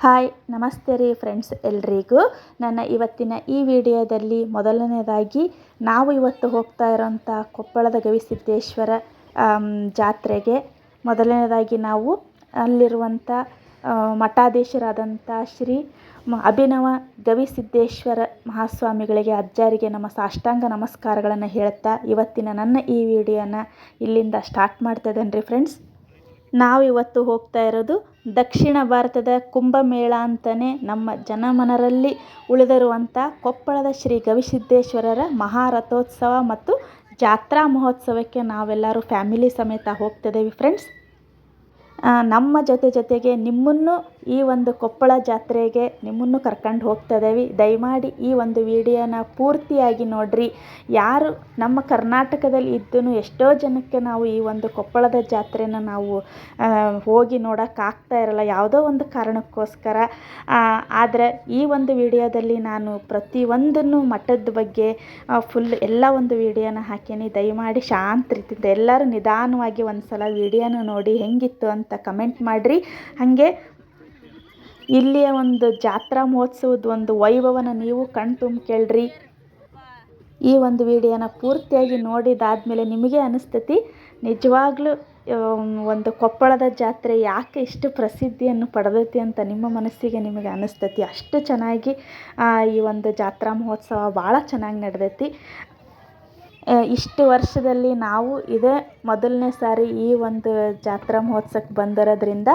Hi, ನಮಸ್ತೆ ರೀ friends ಎಲ್ರಿಗೂ. ನನ್ನ ಇವತ್ತಿನ ಈ ವಿಡಿಯೋದಲ್ಲಿ ಮೊದಲನೇದಾಗಿ ನಾವು ಇವತ್ತು ಹೋಗ್ತಾ ಇರೋಂಥ ಕೊಪ್ಪಳದ ಗವಿಸಿದ್ದೇಶ್ವರ ಜಾತ್ರೆಗೆ ಮೊದಲನೇದಾಗಿ ನಾವು ಅಲ್ಲಿರುವಂಥ ಮಠಾಧೀಶರಾದಂಥ ಶ್ರೀ ಅಭಿನವ ಗವಿಸಿದ್ದೇಶ್ವರ ಮಹಾಸ್ವಾಮಿಗಳಿಗೆ, ಅಜ್ಜಾರಿಗೆ ನಮ್ಮ ಸಾಷ್ಟಾಂಗ ನಮಸ್ಕಾರಗಳನ್ನು ಹೇಳ್ತಾ ಇವತ್ತಿನ ನನ್ನ ಈ ವಿಡಿಯೋನ ಇಲ್ಲಿಂದ ಸ್ಟಾರ್ಟ್ ಮಾಡ್ತಾ ರೀ ಫ್ರೆಂಡ್ಸ್ ನಾವು ಇವತ್ತು ಹೋಗ್ತಾ ಇರೋದು ದಕ್ಷಿಣ ಭಾರತದ ಕುಂಭಮೇಳ ಅಂತಲೇ ನಮ್ಮ ಜನಮನರಲ್ಲಿ ಉಳಿದಿರುವಂಥ ಕೊಪ್ಪಳದ ಶ್ರೀ ಗವಿಸಿದ್ದೇಶ್ವರರ ಮಹಾರಥೋತ್ಸವ ಮತ್ತು ಜಾತ್ರಾ ಮಹೋತ್ಸವಕ್ಕೆ ನಾವೆಲ್ಲರೂ ಫ್ಯಾಮಿಲಿ ಸಮೇತ ಹೋಗ್ತಿದ್ದೇವೆ ಫ್ರೆಂಡ್ಸ್. ನಮ್ಮ ಜೊತೆ ಜೊತೆಗೆ ನಿಮ್ಮನ್ನು ಈ ಒಂದು ಕೊಪ್ಪಳ ಜಾತ್ರೆಗೆ ನಿಮ್ಮನ್ನು ಕರ್ಕೊಂಡು ಹೋಗ್ತಾ ಇದ್ದೀವಿ. ದಯಮಾಡಿ ಈ ಒಂದು ವಿಡಿಯೋನ ಪೂರ್ತಿಯಾಗಿ ನೋಡಿರಿ. ಯಾರು ನಮ್ಮ ಕರ್ನಾಟಕದಲ್ಲಿ ಇದ್ದೂ ಎಷ್ಟೋ ಜನಕ್ಕೆ ನಾವು ಈ ಒಂದು ಕೊಪ್ಪಳದ ಜಾತ್ರೆನ ನಾವು ಹೋಗಿ ನೋಡೋಕ್ಕಾಗ್ತಾ ಇರಲ್ಲ. ಯಾವುದೋ ಒಂದು ಕಾರಣಕ್ಕೋಸ್ಕರ. ಆದರೆ ಈ ಒಂದು ವಿಡಿಯೋದಲ್ಲಿ ನಾನು ಪ್ರತಿಯೊಂದನ್ನು ಮಠದ ಬಗ್ಗೆ ಫುಲ್ ಎಲ್ಲ ಒಂದು ವಿಡಿಯೋನ ಹಾಕೀನಿ. ದಯಮಾಡಿ ಶಾಂತ ರೀತಿಯಿಂದ ಎಲ್ಲರೂ ನಿಧಾನವಾಗಿ ಒಂದು ಸಲ ವಿಡಿಯೋನ ನೋಡಿ ಹೆಂಗಿತ್ತು ಅಂತ ಕಮೆಂಟ್ ಮಾಡಿರಿ. ಹಾಗೆ ಇಲ್ಲಿಯ ಒಂದು ಜಾತ್ರಾ ಮಹೋತ್ಸವದ ಒಂದು ವೈಭವನ ನೀವು ಕಣ್ ತುಂಬ ಕೇಳ್ರಿ ಈ ಒಂದು ವಿಡಿಯೋನ ಪೂರ್ತಿಯಾಗಿ ನೋಡಿದಾದಮೇಲೆ ನಿಮಗೆ ಅನಿಸ್ತತಿ, ನಿಜವಾಗ್ಲೂ ಒಂದು ಕೊಪ್ಪಳದ ಜಾತ್ರೆ ಯಾಕೆ ಇಷ್ಟು ಪ್ರಸಿದ್ಧಿಯನ್ನು ಪಡೆದೈತಿ ಅಂತ ನಿಮ್ಮ ಮನಸ್ಸಿಗೆ ನಿಮಗೆ ಅನಿಸ್ತತಿ? ಅಷ್ಟು ಚೆನ್ನಾಗಿ ಈ ಒಂದು ಜಾತ್ರಾ ಮಹೋತ್ಸವ ಭಾಳ ಚೆನ್ನಾಗಿ ನಡೆದೈತಿ. ಇಷ್ಟು ವರ್ಷದಲ್ಲಿ ನಾವು ಇದೇ ಮೊದಲನೇ ಸಾರಿ ಈ ಒಂದು ಜಾತ್ರಾ ಮಹೋತ್ಸವಕ್ಕೆ ಬಂದಿರೋದ್ರಿಂದ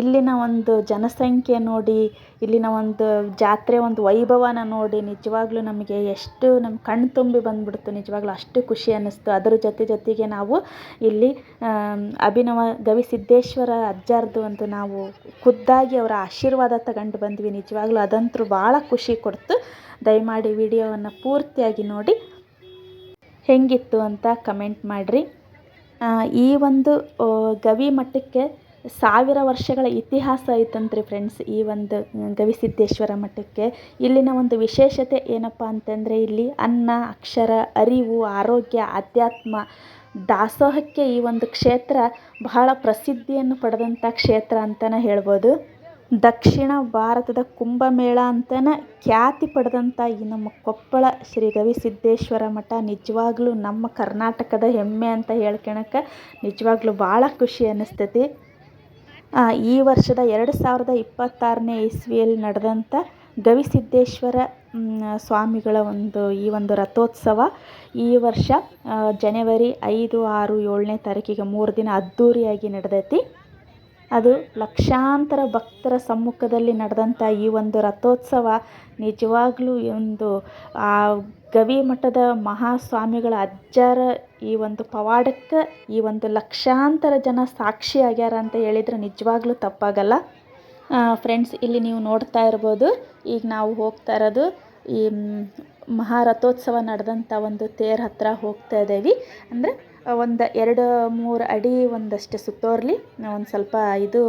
ಇಲ್ಲಿನ ಒಂದು ಜನಸಂಖ್ಯೆ ನೋಡಿ, ಇಲ್ಲಿನ ಒಂದು ಜಾತ್ರೆ ಒಂದು ವೈಭವನ ನೋಡಿ ನಿಜವಾಗ್ಲೂ ನಮಗೆ ಎಷ್ಟು ನಮ್ಮ ಕಣ್ಣು ತುಂಬಿ ಬಂದ್ಬಿಡ್ತು. ನಿಜವಾಗ್ಲೂ ಅಷ್ಟು ಖುಷಿ ಅನ್ನಿಸ್ತು. ಅದರ ಜೊತೆ ಜೊತೆಗೆ ನಾವು ಇಲ್ಲಿ ಅಭಿನವ ಗವಿಸಿದ್ದೇಶ್ವರ ಅಜ್ಜಾರ್ದು ಒಂದು ನಾವು ಖುದ್ದಾಗಿ ಅವರ ಆಶೀರ್ವಾದ ತಗೊಂಡು ಬಂದ್ವಿ. ನಿಜವಾಗ್ಲೂ ಅದಂತೂ ಭಾಳ ಖುಷಿ ಕೊಡ್ತು. ದಯಮಾಡಿ ವಿಡಿಯೋವನ್ನು ಪೂರ್ತಿಯಾಗಿ ನೋಡಿ. ಹೇಗಿತ್ತು ಅಂತ ಕಮೆಂಟ್ ಮಾಡಿರಿ. ಈ ಒಂದು ಗವಿ ಮಠಕ್ಕೆ ಸಾವಿರ ವರ್ಷಗಳ ಇತಿಹಾಸ ಐತಂತ್ರಿ ಫ್ರೆಂಡ್ಸ್ ಈ ಒಂದು ಗವಿಸಿದ್ದೇಶ್ವರ ಮಠಕ್ಕೆ. ಇಲ್ಲಿನ ಒಂದು ವಿಶೇಷತೆ ಏನಪ್ಪ ಅಂತಂದರೆ, ಇಲ್ಲಿ ಅನ್ನ, ಅಕ್ಷರ, ಅರಿವು, ಆರೋಗ್ಯ, ಆಧ್ಯಾತ್ಮ, ದಾಸೋಹಕ್ಕೆ ಈ ಒಂದು ಕ್ಷೇತ್ರ ಬಹಳ ಪ್ರಸಿದ್ಧಿಯನ್ನು ಪಡೆದಂಥ ಕ್ಷೇತ್ರ ಅಂತಲೇ ಹೇಳ್ಬೋದು. ದಕ್ಷಿಣ ಭಾರತದ ಕುಂಭಮೇಳ ಅಂತನೇ ಖ್ಯಾತಿ ಪಡೆದಂಥ ಈ ನಮ್ಮ ಕೊಪ್ಪಳ ಶ್ರೀ ಗವಿಸಿದ್ದೇಶ್ವರ ಮಠ ನಿಜವಾಗ್ಲೂ ನಮ್ಮ ಕರ್ನಾಟಕದ ಹೆಮ್ಮೆ ಅಂತ ಹೇಳ್ಕೊಳಕ್ಕೆ ನಿಜವಾಗ್ಲೂ ಭಾಳ ಖುಷಿ ಅನ್ನಿಸ್ತೈತಿ. ಈ ವರ್ಷದ ಎರಡು ಸಾವಿರದ ಇಪ್ಪತ್ತಾರನೇ ಇಸ್ವಿಯಲ್ಲಿ ನಡೆದಂಥ ಗವಿಸಿದ್ದೇಶ್ವರ ಸ್ವಾಮಿಗಳ ಒಂದು ಈ ಒಂದು ರಥೋತ್ಸವ ಈ ವರ್ಷ ಜನವರಿ ಐದು, ಆರು, ಏಳನೇ ತಾರೀಕಿಗೆ ಮೂರು ದಿನ ಅದ್ಧೂರಿಯಾಗಿ ನಡೆದೈತಿ. ಅದು ಲಕ್ಷಾಂತರ ಭಕ್ತರ ಸಮ್ಮುಖದಲ್ಲಿ ನಡೆದಂಥ ಈ ಒಂದು ರಥೋತ್ಸವ ನಿಜವಾಗ್ಲೂ ಒಂದು, ಆ ಗವಿ ಮಠದ ಮಹಾಸ್ವಾಮಿಗಳ ಅಜ್ಜರ ಈ ಒಂದು ಪವಾಡಕ್ಕೆ ಈ ಒಂದು ಲಕ್ಷಾಂತರ ಜನ ಸಾಕ್ಷಿ ಆಗ್ಯಾರ ಅಂತ ಹೇಳಿದರೆ ನಿಜವಾಗ್ಲೂ ತಪ್ಪಾಗಲ್ಲ. ಫ್ರೆಂಡ್ಸ್ ಇಲ್ಲಿ ನೀವು ನೋಡ್ತಾ ಇರ್ಬೋದು, ಈಗ ನಾವು ಹೋಗ್ತಾ ಇರೋದು ಈ, ಮಹಾರಥೋತ್ಸವ ನಡೆದಂಥ ಒಂದು ತೇರ್ ಹತ್ತಿರ ಹೋಗ್ತಾ ಇದ್ದೀವಿ. ಅಂದರೆ ಒಂದು ಎರಡು ಮೂರು ಅಡಿ ಒಂದಷ್ಟು ಸುತ್ತೋರ್ಲಿ, ಒಂದು ಸ್ವಲ್ಪ ಇದು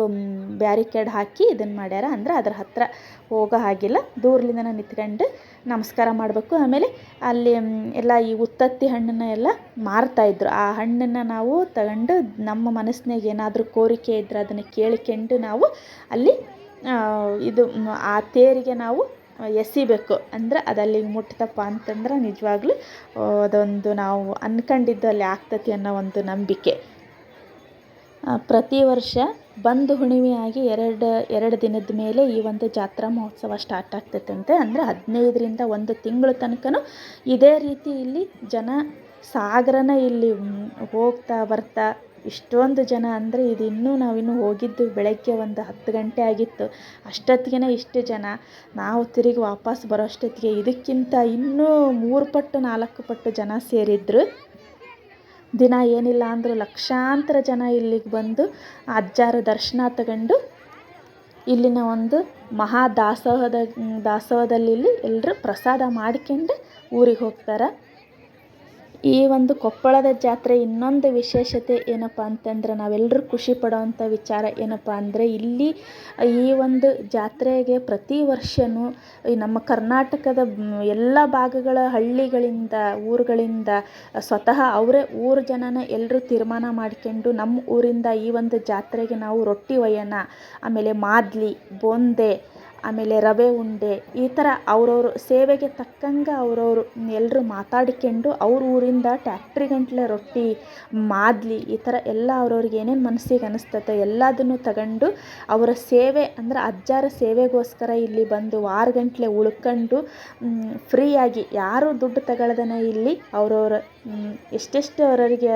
ಬ್ಯಾರಿಕೇಡ್ ಹಾಕಿ ಇದನ್ನು ಮಾಡ್ಯಾರ. ಅಂದ್ರೆ ಅದ್ರ ಹತ್ತಿರ ಹೋಗೋ ಹಾಗಿಲ್ಲ. ನಾನು ನಿಂತ್ಕೊಂಡು ನಮಸ್ಕಾರ ಮಾಡಬೇಕು. ಆಮೇಲೆ ಅಲ್ಲಿ ಎಲ್ಲ ಈ ಉತ್ತತ್ತಿ ಹಣ್ಣನ್ನು ಎಲ್ಲ ಮಾರ್ತಾಯಿದ್ರು ಆ ಹಣ್ಣನ್ನು ನಾವು ತಗೊಂಡು ನಮ್ಮ ಮನಸ್ಸಿನಾಗ ಏನಾದರೂ ಕೋರಿಕೆ ಇದ್ರೆ ಅದನ್ನು ಕೇಳಿಕೊಂಡು ನಾವು ಅಲ್ಲಿ ಇದು ಆ ತೇರಿಗೆ ನಾವು ಎಸಿಬೇಕು. ಅಂದರೆ ಅದಲ್ಲಿ ಮುಟ್ತಪ್ಪ ಅಂತಂದ್ರೆ ನಿಜವಾಗ್ಲೂ ಅದೊಂದು ನಾವು ಅಂದ್ಕೊಂಡಿದ್ದು ಅಲ್ಲಿ ಆಗ್ತೈತಿ ಅನ್ನೋ ಒಂದು ನಂಬಿಕೆ. ಪ್ರತಿ ವರ್ಷ ಬಂದು ಹುಣ್ಣಿಮೆಯಾಗಿ ಎರಡು ಎರಡು ದಿನದ ಮೇಲೆ ಈ ಒಂದು ಜಾತ್ರಾ ಮಹೋತ್ಸವ ಸ್ಟಾರ್ಟ್ ಆಗ್ತೈತಂತೆ ಅಂದರೆ ಹದಿನೈದರಿಂದ ಒಂದು ತಿಂಗಳ ತನಕನೂ ಇದೇ ರೀತಿ ಇಲ್ಲಿ ಜನ ಸಾಗರನ ಇಲ್ಲಿ ಹೋಗ್ತಾ ಬರ್ತಾ ಇಷ್ಟೊಂದು ಜನ ಅಂದರೆ ಇದು ಇನ್ನೂ ನಾವಿನ್ನೂ ಹೋಗಿದ್ದು ಬೆಳಗ್ಗೆ ಒಂದು ಹತ್ತು ಗಂಟೆ ಆಗಿತ್ತು. ಅಷ್ಟೊತ್ತಿಗೆ ಇಷ್ಟು ಜನ. ನಾವು ತಿರುಗಿ ವಾಪಸ್ ಬರೋ ಅಷ್ಟೊತ್ತಿಗೆ ಇದಕ್ಕಿಂತ ಇನ್ನೂ ಮೂರು ಪಟ್ಟು, ನಾಲ್ಕು ಪಟ್ಟು ಜನ ಸೇರಿದ್ರು. ದಿನ ಏನಿಲ್ಲ ಅಂದರೂ ಲಕ್ಷಾಂತರ ಜನ ಇಲ್ಲಿಗೆ ಬಂದು ಅಜ್ಜಾರ ದರ್ಶನ ತಗೊಂಡು ಇಲ್ಲಿನ ಒಂದು ಮಹಾದಾಸೋಹದ ದಾಸೋಹದಲ್ಲಿ ಇಲ್ಲಿ ಎಲ್ಲರೂ ಪ್ರಸಾದ ಮಾಡ್ಕೊಂಡು ಊರಿಗೆ ಹೋಗ್ತಾರೆ. ಈ ಒಂದು ಕೊಪ್ಪಳದ ಜಾತ್ರೆ ಇನ್ನೊಂದು ವಿಶೇಷತೆ ಏನಪ್ಪ ಅಂತಂದ್ರೆ ನಾವೆಲ್ಲರೂ ಖುಷಿ ಪಡೋವಂಥ ವಿಚಾರ ಏನಪ್ಪ ಅಂದರೆ ಇಲ್ಲಿ ಈ ಒಂದು ಜಾತ್ರೆಗೆ ಪ್ರತಿ ವರ್ಷವೂ ಈ ನಮ್ಮ ಕರ್ನಾಟಕದ ಎಲ್ಲ ಭಾಗಗಳ ಹಳ್ಳಿಗಳಿಂದ, ಊರುಗಳಿಂದ ಸ್ವತಃ ಅವರೇ ಊರು ಜನನ ಎಲ್ಲರೂ ತೀರ್ಮಾನ ಮಾಡ್ಕೊಂಡು ನಮ್ಮ ಊರಿಂದ ಈ ಒಂದು ಜಾತ್ರೆಗೆ ನಾವು ರೊಟ್ಟಿ ಒಯ್ಯೋಣ, ಆಮೇಲೆ ಮಾದ್ಲಿ, ಬೂಂದಿ ಆಮೇಲೆ ರವೆ ಉಂಡೆ, ಈ ಥರ ಅವ್ರವ್ರ ಸೇವೆಗೆ ತಕ್ಕಂಗೆ ಅವ್ರವರು ಎಲ್ಲರೂ ಮಾತಾಡಿಕೊಂಡು ಅವ್ರ ಊರಿಂದ ಟ್ಯಾಕ್ಟ್ರಿಗಂಟ್ಲೆ ರೊಟ್ಟಿ, ಮಾದಲಿ ಈ ಥರ ಎಲ್ಲ ಅವ್ರವ್ರಿಗೆ ಏನೇನು ಮನಸ್ಸಿಗೆ ಅನಿಸ್ತೈತೆ ಎಲ್ಲದನ್ನು ತಗೊಂಡು ಅವರ ಸೇವೆ ಅಂದ್ರೆ ಅಜ್ಜಾರ ಸೇವೆಗೋಸ್ಕರ ಇಲ್ಲಿ ಬಂದು ವಾರಗಂಟ್ಲೆ ಉಳ್ಕೊಂಡು ಫ್ರೀಯಾಗಿ ಯಾರೂ ದುಡ್ಡು ತಗೊಳ್ದನ ಇಲ್ಲಿ ಅವ್ರವ್ರ ಎಷ್ಟೆಷ್ಟು ಅವರವರಿಗೆ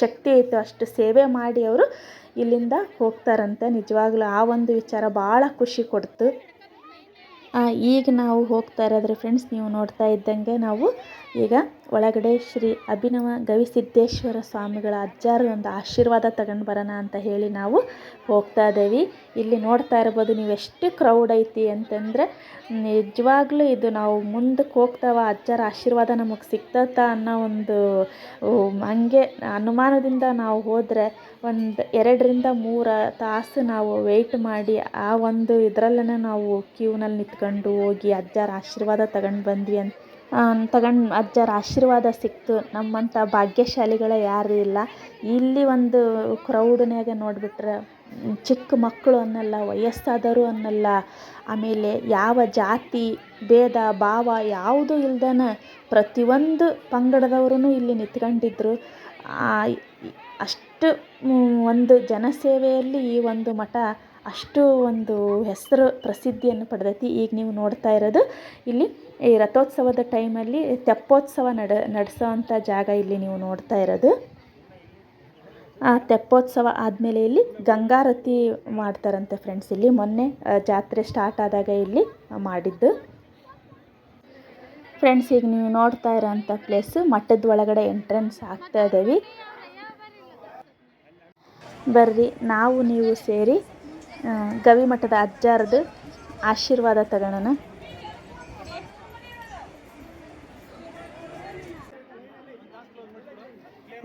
ಶಕ್ತಿ ಐತೋ ಅಷ್ಟು ಸೇವೆ ಮಾಡಿ ಅವರು ಇಲ್ಲಿಂದ ಹೋಗ್ತಾರಂತೆ. ನಿಜವಾಗ್ಲೂ ಆ ಒಂದು ವಿಚಾರ ಭಾಳ ಖುಷಿ ಕೊಡ್ತು. ಈಗ ನಾವು ಹೋಗ್ತಾ ಇರೋದ್ರೆ ಫ್ರೆಂಡ್ಸ್ ನೀವು ನೋಡ್ತಾ ಇದ್ದಂಗೆ ನಾವು ಈಗ ಒಳಗಡೆ ಶ್ರೀ ಅಭಿನವ ಗವಿಸಿದ್ದೇಶ್ವರ ಸ್ವಾಮಿಗಳ ಅಜ್ಜಾರ ಒಂದು ಆಶೀರ್ವಾದ ತಗೊಂಡು ಬರೋಣ ಅಂತ ಹೇಳಿ ನಾವು ಹೋಗ್ತಾ ಇದ್ದೀವಿ. ಇಲ್ಲಿ ನೋಡ್ತಾ ಇರ್ಬೋದು, ನೀವು ಎಷ್ಟು ಕ್ರೌಡ್ ಐತಿ ಅಂತಂದರೆ ನಿಜವಾಗ್ಲೂ ಇದು ನಾವು ಮುಂದಕ್ಕೆ ಹೋಗ್ತಾವ, ಅಜ್ಜಾರ ಆಶೀರ್ವಾದ ನಮಗೆ ಸಿಗ್ತತ್ತ ಅನ್ನೋ ಒಂದು ಹಂಗೆ ಅನುಮಾನದಿಂದ ನಾವು ಹೋದರೆ ಒಂದು ಎರಡರಿಂದ ಮೂರು ತಾಸು ನಾವು ವೆಯ್ಟ್ ಮಾಡಿ ಆ ಒಂದು ಇದರಲ್ಲೇ ನಾವು ಕ್ಯೂನಲ್ಲಿ ನಿಂತ್ಕೊಂಡು ಹೋಗಿ ಅಜ್ಜಾರ ಆಶೀರ್ವಾದ ತಗೊಂಡು ಬಂದ್ವಿ ಅಂತ ತಗೊಂಡು ಅಜ್ಜರ ಆಶೀರ್ವಾದ ಸಿಕ್ತು. ನಮ್ಮಂಥ ಭಾಗ್ಯಶಾಲಿಗಳು ಯಾರೂ ಇಲ್ಲ. ಇಲ್ಲಿ ಒಂದು ಕ್ರೌಡ್ನ್ಯಾಗ ನೋಡಿಬಿಟ್ರೆ ಚಿಕ್ಕ ಮಕ್ಕಳು ಅನ್ನಲ್ಲ, ವಯಸ್ಸಾದವರು ಅನ್ನಲ್ಲ, ಆಮೇಲೆ ಯಾವ ಜಾತಿ, ಭೇದ, ಭಾವ ಯಾವುದೂ ಇಲ್ದನ ಪ್ರತಿಯೊಂದು ಪಂಗಡದವ್ರೂ ಇಲ್ಲಿ ನಿಂತ್ಕೊಂಡಿದ್ರು. ಅಷ್ಟು ಒಂದು ಜನಸೇವೆಯಲ್ಲಿ ಈ ಒಂದು ಮಠ ಅಷ್ಟು ಒಂದು ಹೆಸರು ಪ್ರಸಿದ್ಧಿಯನ್ನು ಪಡೆದೈತಿ. ಈಗ ನೀವು ನೋಡ್ತಾ ಇರೋದು ಇಲ್ಲಿ ಈ ರಥೋತ್ಸವದ ಟೈಮಲ್ಲಿ ತೆಪ್ಪೋತ್ಸವ ನಡ ನಡೆಸೋವಂಥ ಜಾಗ ಇಲ್ಲಿ ನೀವು ನೋಡ್ತಾ ಇರೋದು. ಆ ತೆಪ್ಪೋತ್ಸವ ಆದಮೇಲೆ ಇಲ್ಲಿ ಗಂಗಾರತಿ ಮಾಡ್ತಾರಂತೆ ಫ್ರೆಂಡ್ಸ್ ಇಲ್ಲಿ ಮೊನ್ನೆ ಜಾತ್ರೆ ಸ್ಟಾರ್ಟ್ ಆದಾಗ ಇಲ್ಲಿ ಮಾಡಿದ್ದು. ಫ್ರೆಂಡ್ಸ್ ಈಗ ನೀವು ನೋಡ್ತಾ ಇರೋಂಥ ಪ್ಲೇಸು ಮಠದ ಒಳಗಡೆ ಎಂಟ್ರೆನ್ಸ್ ಆಗ್ತಾ ಇದ್ದೀವಿ ಬರ್ರಿ, ನಾವು, ನೀವು ಸೇರಿ ಗವಿಮಠದ ಅಜ್ಜಾರದು ಆಶೀರ್ವಾದ ತಗೊಳ್ಳೋಣ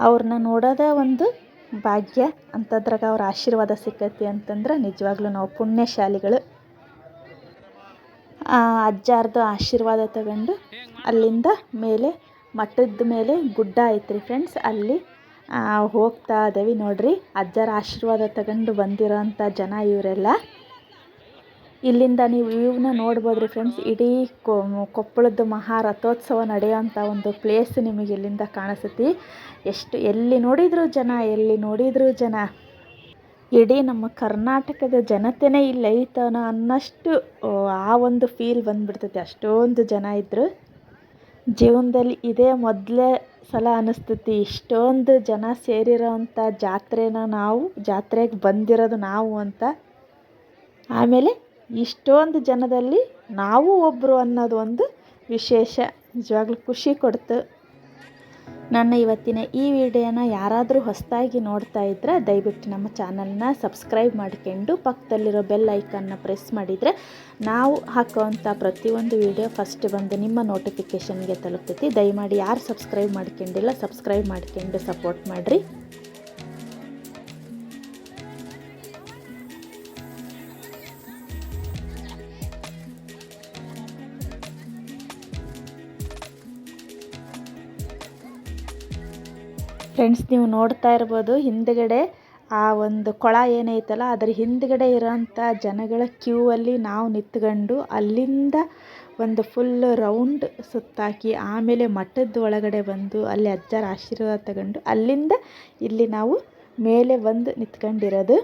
ಅವ್ರನ್ನ ನೋಡೋದೇ ಒಂದು ಭಾಗ್ಯ. ಅಂಥದ್ರಾಗ ಅವ್ರ ಆಶೀರ್ವಾದ ಸಿಕ್ಕೈತಿ ಅಂತಂದ್ರೆ ನಿಜವಾಗ್ಲೂ ನಾವು ಪುಣ್ಯಶಾಲಿಗಳು. ಅಜ್ಜಾರ್ದು ಆಶೀರ್ವಾದ ತಗೊಂಡು ಅಲ್ಲಿಂದ ಮೇಲೆ ಮಠದ ಮೇಲೆ ಗುಡ್ಡ ಐತ್ರಿ ಫ್ರೆಂಡ್ಸ್ ಅಲ್ಲಿ ಹೋಗ್ತಾ ಇದ್ದೀವಿ ನೋಡ್ರಿ. ಅಜ್ಜರ ಆಶೀರ್ವಾದ ತಗೊಂಡು ಬಂದಿರೋ ಅಂಥ ಜನ ಇವರೆಲ್ಲ. ಇಲ್ಲಿಂದ ನೀವು ವ್ಯೂವ್ನ ನೋಡ್ಬೋದು ರೀ ಫ್ರೆಂಡ್ಸ್ ಇಡೀ ಕೊಪ್ಪಳದ ಮಹಾ ರಥೋತ್ಸವ ನಡೆಯೋಂಥ ಒಂದು ಪ್ಲೇಸ್ ನಿಮಗೆ ಇಲ್ಲಿಂದ ಕಾಣಿಸುತ್ತೆ. ಎಷ್ಟು, ಎಲ್ಲಿ ನೋಡಿದರೂ ಜನ, ಎಲ್ಲಿ ನೋಡಿದರೂ ಜನ. ಇಡೀ ನಮ್ಮ ಕರ್ನಾಟಕದ ಜನತೆನೇ ಇಲ್ಲಿ ಐತನ ಅನ್ನಷ್ಟು ಆ ಒಂದು ಫೀಲ್ ಬಂದ್ಬಿಡ್ತೈತಿ. ಅಷ್ಟೊಂದು ಜನ ಇದ್ದರು ಜೀವನದಲ್ಲಿ ಇದೇ ಮೊದಲೇ ಸಲ ಅನ್ನಿಸ್ತೈತಿ ಇಷ್ಟೊಂದು ಜನ ಸೇರಿರೋ ಅಂಥ ಜಾತ್ರೆನ ನಾವು, ಜಾತ್ರೆಗೆ ಬಂದಿರೋದು ನಾವು ಅಂತ. ಆಮೇಲೆ ಇಷ್ಟೊಂದು ಜನದಲ್ಲಿ ನಾವು ಒಬ್ಬರು ಅನ್ನೋದು ಒಂದು ವಿಶೇಷ. ನಿಜವಾಗ್ಲೂ ಖುಷಿ ಕೊಡ್ತು. ನನ್ನ ಇವತ್ತಿನ ಈ ವಿಡಿಯೋನ ಯಾರಾದರೂ ಹೊಸದಾಗಿ ನೋಡ್ತಾ ಇದ್ದರೆ ದಯವಿಟ್ಟು ನಮ್ಮ ಚಾನಲ್ನ ಸಬ್ಸ್ಕ್ರೈಬ್ ಮಾಡ್ಕೊಂಡು ಪಕ್ಕದಲ್ಲಿರೋ ಬೆಲ್ ಐಕನ್ನ ಪ್ರೆಸ್ ಮಾಡಿದರೆ ನಾವು ಹಾಕೋವಂಥ ಪ್ರತಿಯೊಂದು ವಿಡಿಯೋ ಫಸ್ಟ್ ಬಂದು ನಿಮ್ಮ ನೋಟಿಫಿಕೇಷನ್ಗೆ ತಲುಪ್ತೈತಿ. ದಯಮಾಡಿ ಯಾರು ಸಬ್ಸ್ಕ್ರೈಬ್ ಮಾಡ್ಕೊಂಡಿಲ್ಲ ಸಬ್ಸ್ಕ್ರೈಬ್ ಮಾಡ್ಕೊಂಡು ಸಪೋರ್ಟ್ ಮಾಡಿರಿ. ಫ್ರೆಂಡ್ಸ್ ನೀವು ನೋಡ್ತಾ ಇರ್ಬೋದು, ಹಿಂದುಗಡೆ ಆ ಒಂದು ಕೊಳ ಏನೈತಲ್ಲ, ಅದ್ರ ಹಿಂದ್ಗಡೆ ಇರೋಂಥ ಜನಗಳ ಕ್ಯೂ ಅಲ್ಲಿ ನಾವು ನಿಂತ್ಕೊಂಡು ಅಲ್ಲಿಂದ ಒಂದು ಫುಲ್ ರೌಂಡ್ ಸುತ್ತಾಕಿ, ಆಮೇಲೆ ಮಠದ ಒಳಗಡೆ ಬಂದು ಅಲ್ಲಿ ಅಜ್ಜರ ಆಶೀರ್ವಾದ ತಗೊಂಡು ಅಲ್ಲಿಂದ ಇಲ್ಲಿ ನಾವು ಮೇಲೆ ಬಂದು ನಿಂತ್ಕೊಂಡಿರೋದು.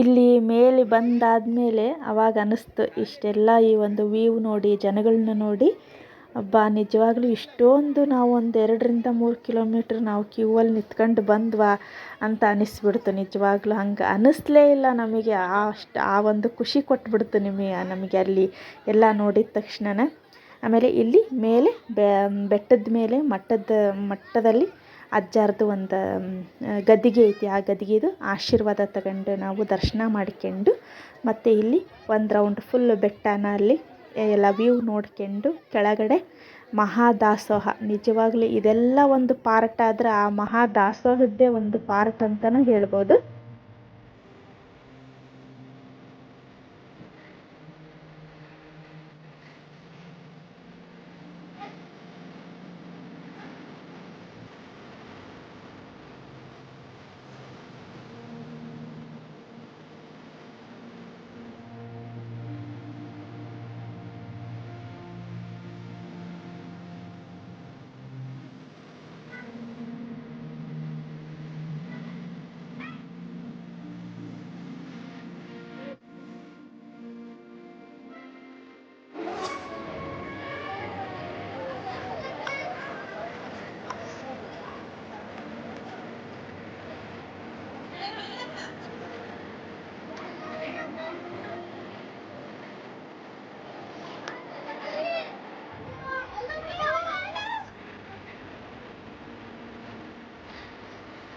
ಇಲ್ಲಿ ಮೇಲೆ ಬಂದಾದ ಮೇಲೆ ಅವಾಗ ಅನ್ನಿಸ್ತು ಇಷ್ಟೆಲ್ಲ ಈ ಒಂದು ವ್ಯೂವ್ ನೋಡಿ ಜನಗಳನ್ನ ನೋಡಿ. ಅಬ್ಬಾ, ನಿಜವಾಗ್ಲೂ ಇಷ್ಟೊಂದು ನಾವು ಒಂದು ಎರಡರಿಂದ ಮೂರು ಕಿಲೋಮೀಟ್ರ್ ನಾವು ಕ್ಯೂ ಅಲ್ಲಿ ನಿಂತ್ಕೊಂಡು ಬಂದ್ವಾ ಅಂತ ಅನಿಸ್ಬಿಡ್ತು. ನಿಜವಾಗ್ಲೂ ಹಂಗೆ ಅನ್ನಿಸ್ಲೇ ಇಲ್ಲ ನಮಗೆ. ಅಷ್ಟು ಆ ಒಂದು ಖುಷಿ ಕೊಟ್ಬಿಡ್ತು ನಿಮಗೆ ನಮಗೆ ಅಲ್ಲಿ ಎಲ್ಲ ನೋಡಿದ ತಕ್ಷಣ ಆಮೇಲೆ ಇಲ್ಲಿ ಮೇಲೆ ಬೆಟ್ಟದ ಮೇಲೆ ಮಟ್ಟದ, ಮಟ್ಟದಲ್ಲಿ ಅಜ್ಜಾರ್ದು ಒಂದು ಗದ್ದಿಗೆ ಐತಿ. ಆ ಗದ್ದಿಗೆದು ಆಶೀರ್ವಾದ ತಗೊಂಡು ನಾವು ದರ್ಶನ ಮಾಡ್ಕೊಂಡು ಮತ್ತು ಇಲ್ಲಿ ಒಂದು ರೌಂಡ್ ಫುಲ್ ಬೆಟ್ಟನ ಅಲ್ಲಿ ಎಲ್ಲ ವ್ಯೂ ನೋಡ್ಕೊಂಡು ಕೆಳಗಡೆ ಮಹಾದಾಸೋಹ. ನಿಜವಾಗ್ಲೂ ಇದೆಲ್ಲ ಒಂದು ಪಾರ್ಟ್ ಆದರೆ ಆ ಮಹಾದಾಸೋಹದ್ದೇ ಒಂದು ಪಾರ್ಟ್ ಅಂತಲೂ ಹೇಳ್ಬೋದು.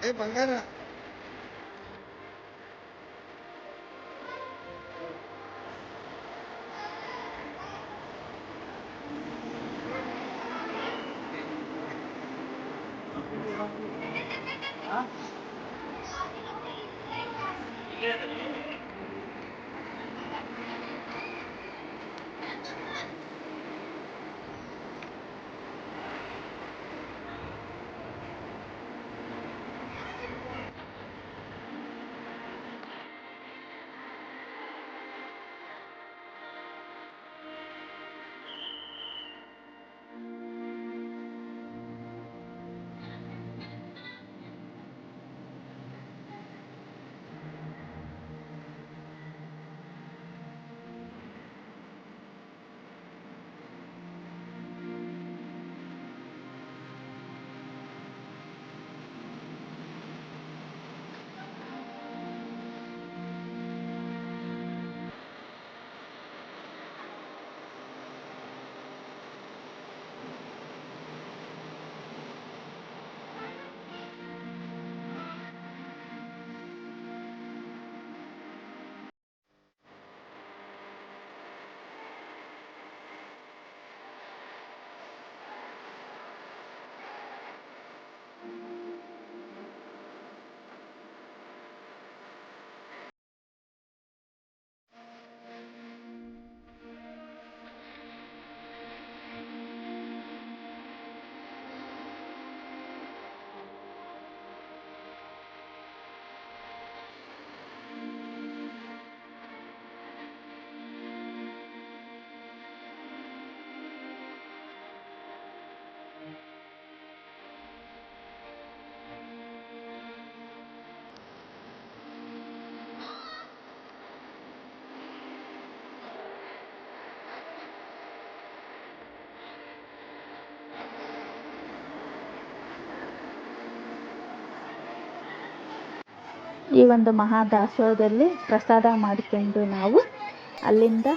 eh, Bangara. ಈ ಒಂದು ಮಹಾದಾಸೋಹದಲ್ಲಿ ಪ್ರಸಾದ ಮಾಡಿಕೊಂಡು ನಾವು ಅಲ್ಲಿಂದ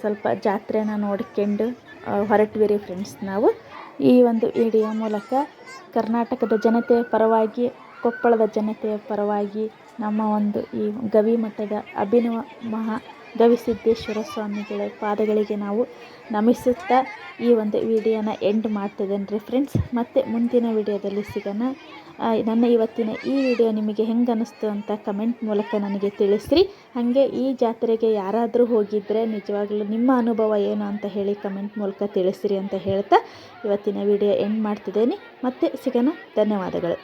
ಸ್ವಲ್ಪ ಜಾತ್ರೆನ ನೋಡ್ಕೊಂಡು ಹೊರಟ್ವಿ ರೀ ಫ್ರೆಂಡ್ಸ್ ನಾವು. ಈ ಒಂದು ವಿಡಿಯೋ ಮೂಲಕ ಕರ್ನಾಟಕದ ಜನತೆಯ ಪರವಾಗಿ, ಕೊಪ್ಪಳದ ಜನತೆಯ ಪರವಾಗಿ ನಮ್ಮ ಒಂದು ಈ ಗವಿಮಠದ ಅಭಿನವ ಮಹಾ ಗವಿಸಿದ್ದೇಶ್ವರ ಸ್ವಾಮಿಗಳ ಪಾದಗಳಿಗೆ ನಾವು ನಮಿಸುತ್ತಾ ಈ ಒಂದು ವಿಡಿಯೋನ ಎಂಡ್ ಮಾಡ್ತಿದ್ದೇನೆ ರೀ ಫ್ರೆಂಡ್ಸ್ ಮತ್ತು ಮುಂದಿನ ವಿಡಿಯೋದಲ್ಲಿ ಸಿಗೋಣ. ನನ್ನ ಇವತ್ತಿನ ಈ ವಿಡಿಯೋ ನಿಮಗೆ ಹೆಂಗೆ ಅನ್ನಿಸ್ತು ಅಂತ ಕಮೆಂಟ್ ಮೂಲಕ ನನಗೆ ತಿಳಿಸ್ರಿ. ಹಾಗೆ ಈ ಜಾತ್ರೆಗೆ ಯಾರಾದರೂ ಹೋಗಿದ್ದರೆ ನಿಜವಾಗ್ಲೂ ನಿಮ್ಮ ಅನುಭವ ಏನು ಅಂತ ಹೇಳಿ ಕಮೆಂಟ್ ಮೂಲಕ ತಿಳಿಸ್ರಿ ಅಂತ ಹೇಳ್ತಾ ಇವತ್ತಿನ ವಿಡಿಯೋ ಎಂಡ್ ಮಾಡ್ತಿದ್ದೇನೆ. ಮತ್ತೆ ಸಿಗೋಣ. ಧನ್ಯವಾದಗಳು.